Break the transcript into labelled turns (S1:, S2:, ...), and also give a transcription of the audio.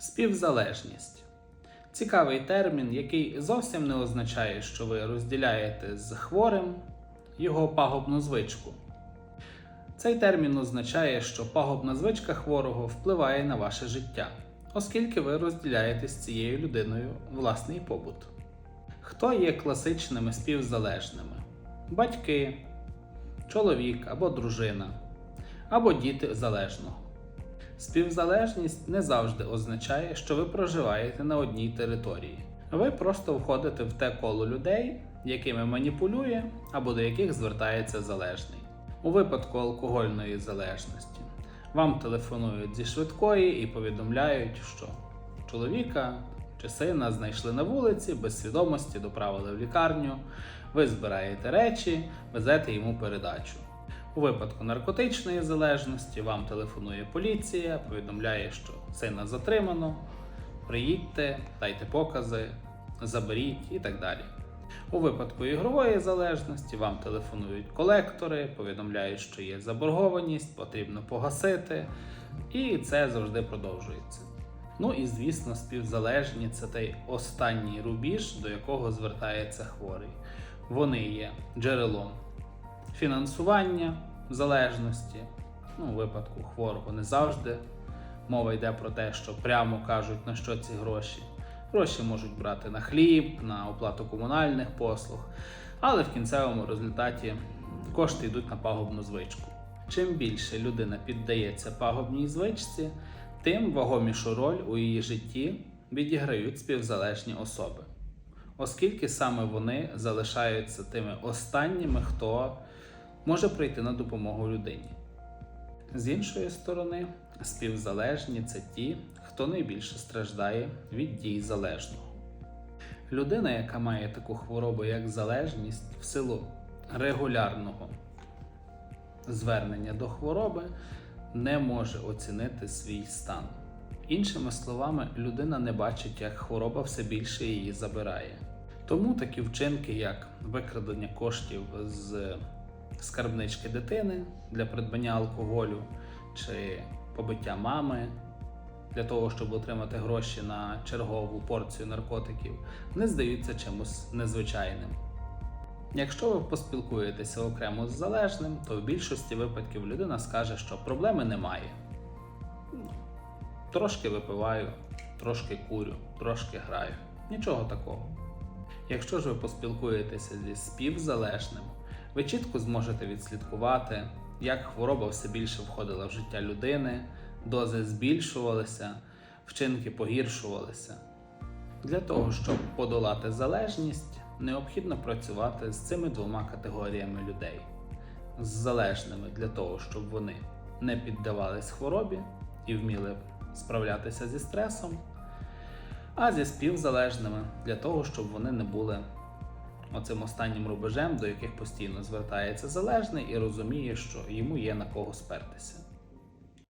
S1: Співзалежність. Цікавий термін, який зовсім не означає, що ви розділяєте з хворим його пагубну звичку. Цей термін означає, що пагубна звичка хворого впливає на ваше життя, оскільки ви розділяєте з цією людиною власний побут. Хто є класичними співзалежними? Батьки, чоловік або дружина, або діти залежного. Співзалежність не завжди означає, що ви проживаєте на одній території. Ви просто входите в те коло людей, якими маніпулює або до яких звертається залежний. У випадку алкогольної залежності вам телефонують зі швидкої і повідомляють, що чоловіка чи сина знайшли на вулиці, без свідомості доправили в лікарню, ви збираєте речі, везете йому передачу. У випадку наркотичної залежності вам телефонує поліція, повідомляє, що сина затримано, приїдьте, дайте покази, заберіть і так далі. У випадку ігрової залежності вам телефонують колектори, повідомляють, що є заборгованість, потрібно погасити, і це завжди продовжується. Ну і звісно, співзалежні це той останній рубіж, до якого звертається хворий. Вони є джерелом фінансування залежності. Ну, у випадку хворого не завжди. Мова йде про те, що прямо кажуть, на що ці гроші. Гроші можуть брати на хліб, на оплату комунальних послуг, але в кінцевому результаті кошти йдуть на пагубну звичку. Чим більше людина піддається пагубній звичці, тим вагомішу роль у її житті відіграють співзалежні особи, оскільки саме вони залишаються тими останніми, хто може прийти на допомогу людині. З іншої сторони, співзалежні це ті, хто найбільше страждає від дій залежного. Людина, яка має таку хворобу, як залежність, в силу регулярного звернення до хвороби, не може оцінити свій стан. Іншими словами, людина не бачить, як хвороба все більше її забирає. Тому такі вчинки, як викрадення коштів з скарбнички дитини для придбання алкоголю чи побиття мами для того, щоб отримати гроші на чергову порцію наркотиків, не здаються чимось незвичайним. Якщо ви поспілкуєтеся окремо з залежним, то в більшості випадків людина скаже, що проблеми немає. Трошки випиваю, трошки курю, трошки граю. Нічого такого. Якщо ж ви поспілкуєтеся зі співзалежним, ви чітко зможете відслідкувати, як хвороба все більше входила в життя людини, дози збільшувалися, вчинки погіршувалися. Для того, щоб подолати залежність, необхідно працювати з цими двома категоріями людей: з залежними для того, щоб вони не піддавались хворобі і вміли справлятися зі стресом, а зі співзалежними для того, щоб вони не були оцим останнім рубежем, до яких постійно звертається залежний і розуміє, що йому є на кого спертися.